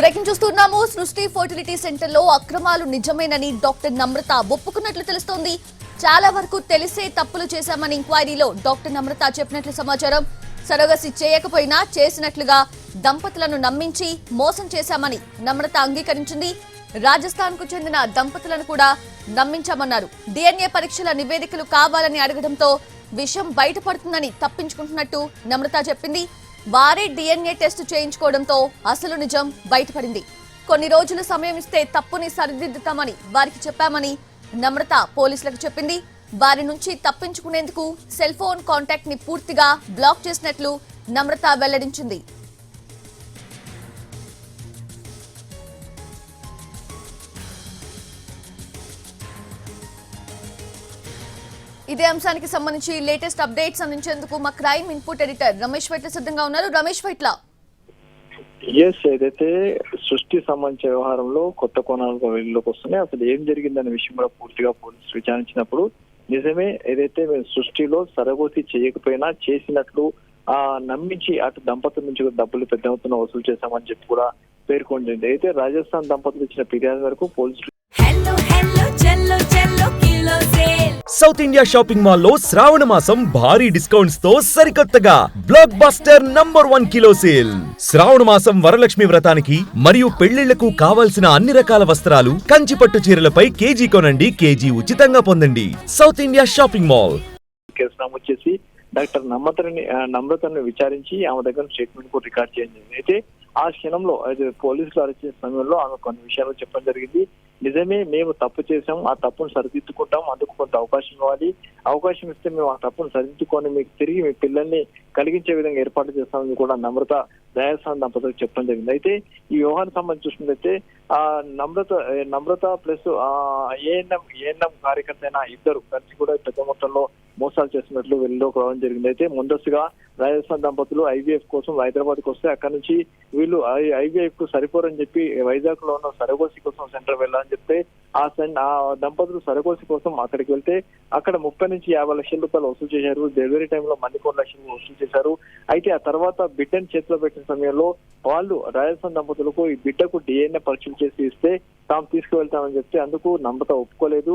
Breaking చూస్తున్నాము. సృష్టి fertility సెంటర్లో అక్రమాలు నిజమేనని డాక్టర్ నమ్రత ఒప్పుకున్నట్లు తెలుస్తోంది. చాలా వరకు తెలిసే తప్పులు చేశామని ఇంక్వైరీలో డాక్టర్ నమ్రత చెప్పినట్లు సమాచారం. సరోగసి చేయకపోయినా చేసినట్లుగా దంపతులను నమ్మించి మోసం చేశామని నమ్రత అంగీకరించింది. రాజస్థాన్కు చెందిన దంపతులను కూడా నమ్మించామన్నారు. డిఎన్ఏ పరీక్షల నివేదికలు కావాలని అడగడంతో విషయం బయటపడుతుందని తప్పించుకుంటున్నట్టు నమ్రత చెప్పింది. వారే డిఎన్ఏ టెస్ట్ చేయించుకోవడంతో అసలు నిజం బయటపడింది. కొన్ని రోజులు సమయం ఇస్తే తప్పుని సరిదిద్దుతామని వారికి చెప్పామని నమ్రత పోలీసులకు చెప్పింది. వారి నుంచి తప్పించుకునేందుకు సెల్ ఫోన్ కాంటాక్ట్ని పూర్తిగా బ్లాక్ చేసినట్లు నమ్రత వెల్లడించింది. ఇదే అంశానికి సంబంధించి లేటెస్ట్ అప్డేట్స్ అందించేందుకు మా crime input editor Ramesh Vaitla సిద్ధంగా ఉన్నారు. రమేష్ వైట్ల. ఎస్ ఏదైతే సృష్టి సంబంధించిన వ్యవహారంలో కొత్త కోణాలకు వెళ్ళిలోకి వస్తున్నాయి అసలు ఏం జరిగిందనే విషయం కూడా పూర్తిగా పోలీసులు విచారించినప్పుడు నిజమే ఏదైతే మేము సృష్టిలో సరగోతి చేయకపోయినా చేసినట్లు ఆ నమ్మించి అటు దంపతుల నుంచి కూడా డబ్బులు పెద్ద మొత్తంలో వసూలు చేశామని చెప్పి కూడా పేర్కొంటుంది అయితే రాజస్థాన్ దంపతులు ఇచ్చిన ఫిర్యాదు మేరకు పోలీసులు సౌత్ ఇండియా షాపింగ్ మాల్లో శ్రావణ మాసం భారీ డిస్కౌంట్స్తో సరికొత్తగా. Blockbuster number one kilo sale Shravana మాసం వరలక్ష్మి వ్రతానికి మరియు పెళ్ళిళ్ళకు కావాల్సిన అన్ని రకాల వస్త్రాలు కంచి పట్టు చీరలపై కేజీ కొనండి కేజీ ఉచితంగా పొందండి. South India shopping mall. వచ్చేసి డాక్టర్ నమ్మతని నమ్రతను విచారించి ఆమె దగ్గర స్టేట్మెంట్ కూడా రికార్డ్ చేయండి. అయితే ఆ క్షణంలో అయితే పోలీసులు అరెస్ట్ చేసిన సమయంలో ఆమె కొన్ని విషయాలు చెప్పడం జరిగింది. నిజమే మేము తప్పు చేసాం ఆ తప్పును సరిదిద్దుకుంటాం అందుకు కొంత అవకాశం ఇవ్వాలి. అవకాశం ఇస్తే మేము ఆ తప్పును సరిదిద్దుకొని మీకు తిరిగి మీ పిల్లల్ని కలిగించే విధంగా ఏర్పాటు చేస్తామని కూడా నమ్రత దయాస్థాన్ దంపతులకు చెప్పడం జరిగింది. అయితే ఈ వ్యవహారం సంబంధించి చూసినట్లయితే ఆ Namrata Namrata plus ANM ANM కార్యకర్త అయిన ఇద్దరు కలిసి కూడా పెద్ద మోసాలు చేస్తున్నట్లు వెళ్ళలోకి రావడం జరిగింది. అయితే ముందస్తుగా రాజస్థాన్ దంపతులు ఐవీఎఫ్ కోసం హైదరాబాద్కు వస్తే అక్కడ నుంచి వీళ్ళు ఐవీఎఫ్కు సరిపోరని చెప్పి వైజాగ్లో ఉన్న సరగోసి కోసం సెంటర్ వెళ్ళాలని చెప్తే ఆ సన్ ఆ దంపతులు సరకోసి కోసం అక్కడికి వెళ్తే అక్కడ ముప్పై నుంచి యాభై లక్షల రూపాయలు వసూలు చేశారు. డెలివరీ టైంలో మణికొండ లక్షలు వసూలు చేశారు. అయితే ఆ తర్వాత బిడ్డను చేతిలో పెట్టిన సమయంలో వాళ్ళు రాజస్థాన్ దంపతులకు ఈ బిడ్డకు డిఎన్ఏ పరీక్షలు చేసి ఇస్తే తాము తీసుకువెళ్తామని చెప్తే అందుకు నమ్మత ఒప్పుకోలేదు.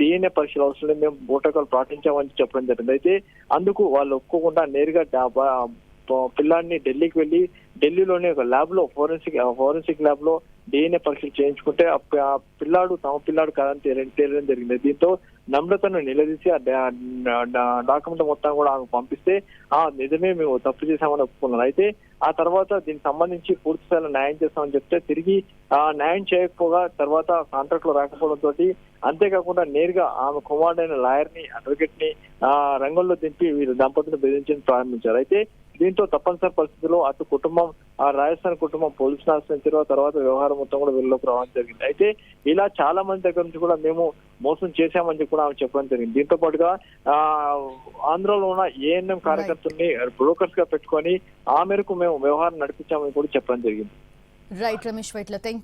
డిఎన్ఏ పరీక్షలు అవసరం లేదు మేము ప్రోటోకాల్ పాటించామని చెప్పడం జరిగింది. అయితే అందుకు వాళ్ళు ఒప్పుకోకుండా నేరుగా పిల్లాడిని ఢిల్లీకి వెళ్ళి ఢిల్లీలోనే ఒక ల్యాబ్లో ఫోరెన్సిక్ ఫోరెన్సిక్ ల్యాబ్లో డిఎన్ఏ పరీక్షలు చేయించుకుంటే ఆ పిల్లాడు తమ పిల్లాడు కాదని తేలి- తేలడం జరిగింది. దీంతో నమ్రతను నిలదీసి ఆ డాక్యుమెంట్ మొత్తం కూడా ఆమెకు పంపిస్తే ఆ నిజమే మేము తప్పు చేశామని ఒప్పుకున్నారు. అయితే ఆ తర్వాత దీనికి సంబంధించి పూర్తి స్థాయిలో న్యాయం చేస్తామని చెప్తే తిరిగి ఆ న్యాయం చేయకపోగా తర్వాత కాంట్రాక్ట్లో రాకపోవడం తోటి అంతేకాకుండా నేరుగా ఆమె కుమారుడైన లాయర్ని అడ్వకేట్ని ఆ రంగంలో దింపి వీరు దంపతులు బెదిరించడం ప్రారంభించారు. అయితే దీంతో తప్పనిసరి పరిస్థితుల్లో అటు కుటుంబం ఆ రాజస్థాన్ కుటుంబం పోలీసులు ఆశ్రయించారు ఆ తర్వాత వ్యవహారం మొత్తం కూడా వీళ్ళలోకి రావడం జరిగింది. అయితే ఇలా చాలా మంది దగ్గర నుంచి కూడా మేము మోసం చేశామని చెప్పి కూడా ఆమె చెప్పడం జరిగింది. దీంతో పాటుగా ఆ ఆంధ్రలో ఉన్న ఏఎన్ఎం కార్యకర్తల్ని బ్రోకర్స్గా పెట్టుకొని ఆ మేరకు మేము వ్యవహారం నడిపించామని కూడా చెప్పడం జరిగింది. Right Ramesh Vaitla thank